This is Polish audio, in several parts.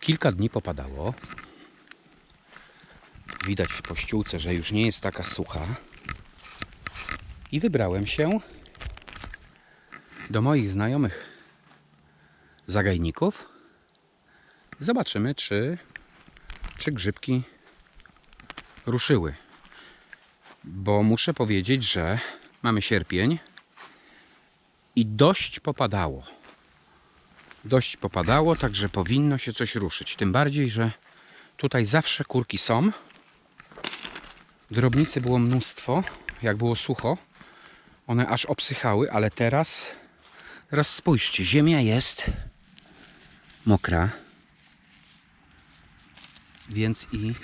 Kilka dni popadało. Widać po ściółce, że już nie jest taka sucha. I wybrałem się do moich znajomych zagajników. Zobaczymy, czy, czy grzybki ruszyły. Bo muszę powiedzieć, że mamy sierpień i dość popadało. Dość popadało, także powinno się coś ruszyć. Tym bardziej, że tutaj zawsze kurki są. Drobnicy było mnóstwo, jak było sucho. One aż obsychały, ale teraz, teraz spójrzcie, ziemia jest mokra. Więc i,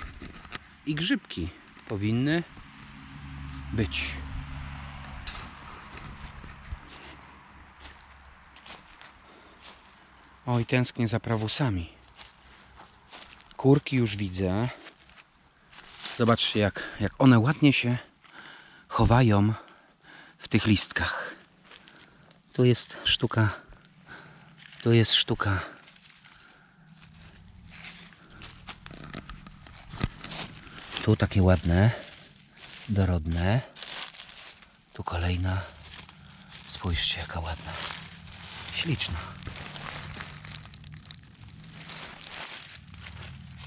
i grzybki powinny być. Oj, tęsknię za prawusami. Kurki już widzę. Zobaczcie, jak, jak one ładnie się chowają w tych listkach. Tu jest sztuka. Tu jest sztuka. Tu takie ładne, dorodne. Tu kolejna. Spójrzcie, jaka ładna. Śliczna.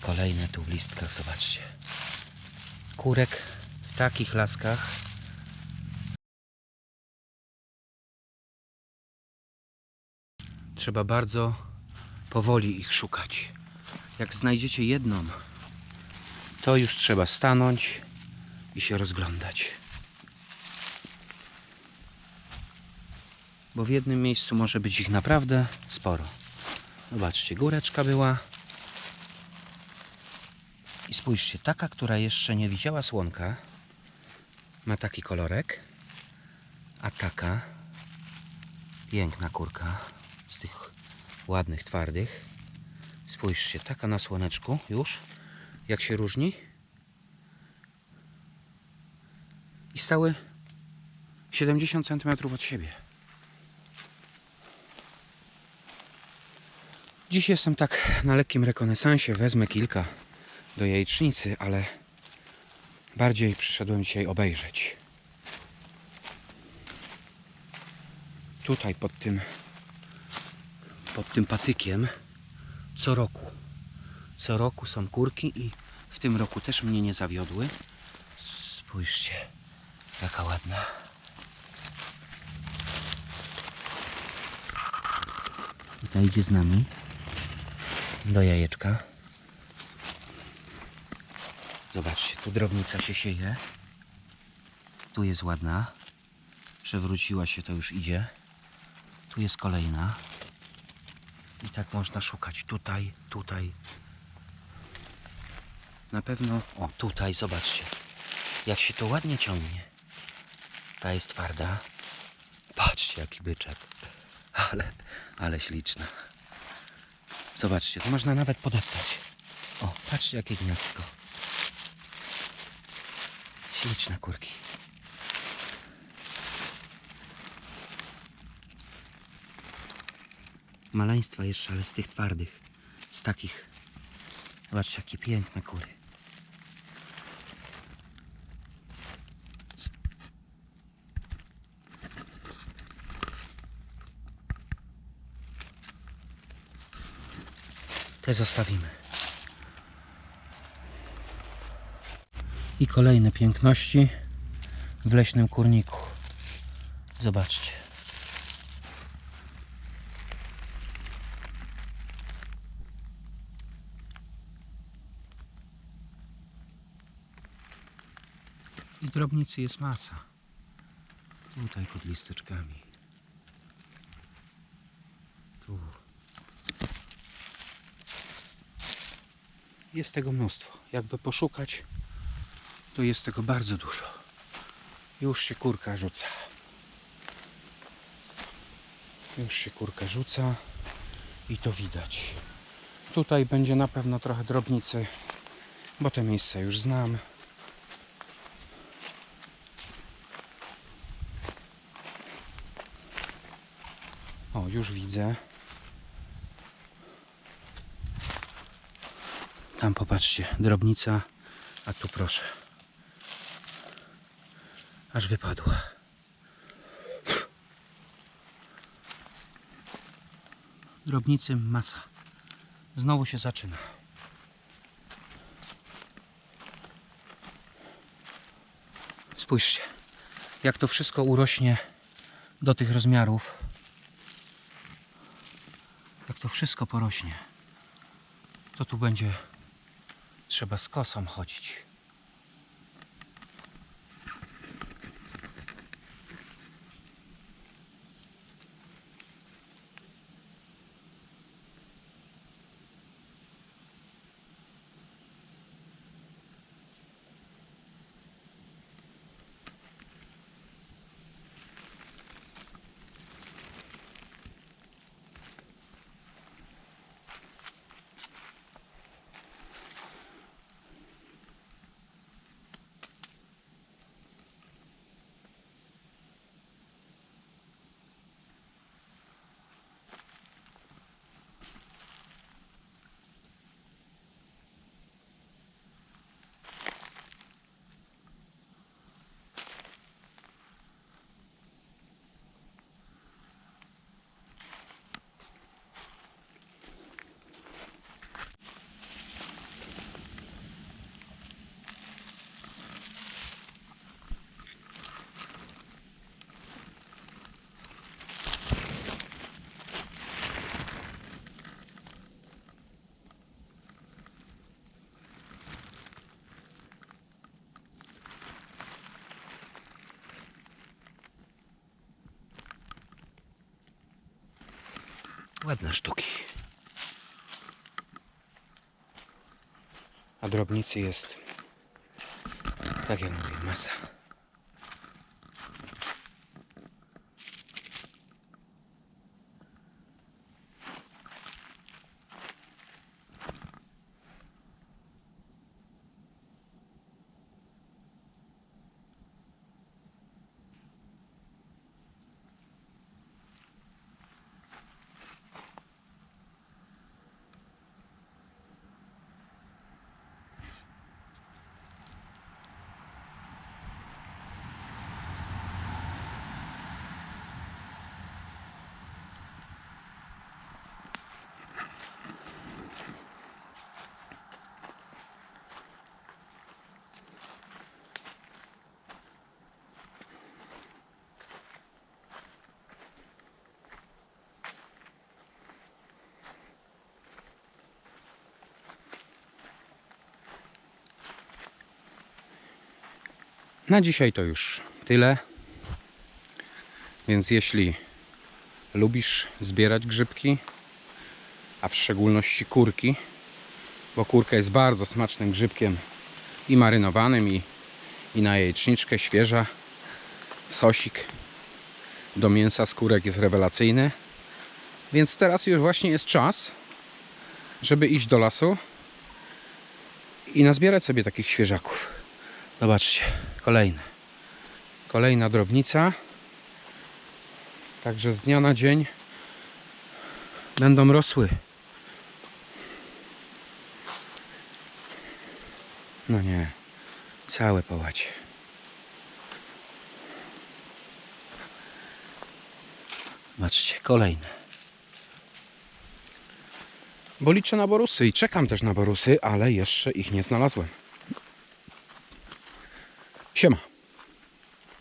Kolejne tu w listkach, zobaczcie. Kurek w takich laskach. Trzeba bardzo powoli ich szukać. Jak znajdziecie jedną, to już trzeba stanąć i się rozglądać. Bo w jednym miejscu może być ich naprawdę sporo. Zobaczcie, góreczka była. I spójrzcie, taka, która jeszcze nie widziała słonka, ma taki kolorek, a taka piękna kurka z tych ładnych, twardych. Spójrzcie, taka na słoneczku już, jak się różni. I stały 70 cm od siebie. Dziś jestem tak na lekkim rekonesansie, wezmę kilka do jajecznicy, ale bardziej przyszedłem dzisiaj obejrzeć. Tutaj pod tym pod tym patykiem co roku. Co roku są kurki i w tym roku też mnie nie zawiodły. Spójrzcie, jaka ładna. Tutaj idzie z nami do jajeczka. Zobaczcie, tu drobnica się sieje. Tu jest ładna. Przewróciła się, to już idzie. Tu jest kolejna. I tak można szukać. Tutaj, tutaj. Na pewno, o tutaj, zobaczcie. Jak się to ładnie ciągnie. Ta jest twarda. Patrzcie, jaki byczek. Ale, ale śliczna. Zobaczcie, to można nawet podeptać. O, patrzcie, jakie gniazdko. Śliczne kurki. Maleństwa jeszcze, ale z tych twardych. Z takich. Zobaczcie, jakie piękne kury. Te zostawimy. I kolejne piękności w leśnym kurniku. Zobaczcie. I drobnicy jest masa. Tutaj pod listeczkami. Tu. Jest tego mnóstwo. Jakby poszukać, to jest tego bardzo dużo. Już się kurka rzuca. Już się kurka rzuca i to widać. Tutaj będzie na pewno trochę drobnicy, bo te miejsca już znam. O, już widzę. Tam popatrzcie, drobnica, a tu proszę. Aż wypadła. Drobnicy masa. Znowu się zaczyna. Spójrzcie, jak to wszystko urośnie do tych rozmiarów. Jak to wszystko porośnie, to tu będzie trzeba z kosą chodzić. Ładne sztuki. A drobnicy jest, tak jak mówię, masa. Na dzisiaj to już tyle. Więc jeśli lubisz zbierać grzybki, a w szczególności kurki, bo kurka jest bardzo smacznym grzybkiem i marynowanym, i, i na jajeczniczkę świeża. Sosik do mięsa skórek jest rewelacyjny. Więc teraz już właśnie jest czas, żeby iść do lasu i nazbierać sobie takich świeżaków. Zobaczcie, kolejne. Kolejna drobnica. Także z dnia na dzień będą rosły. No nie, całe połacie. Zobaczcie, kolejne. Bo liczę na borusy i czekam też na borusy, ale jeszcze ich nie znalazłem. Siema.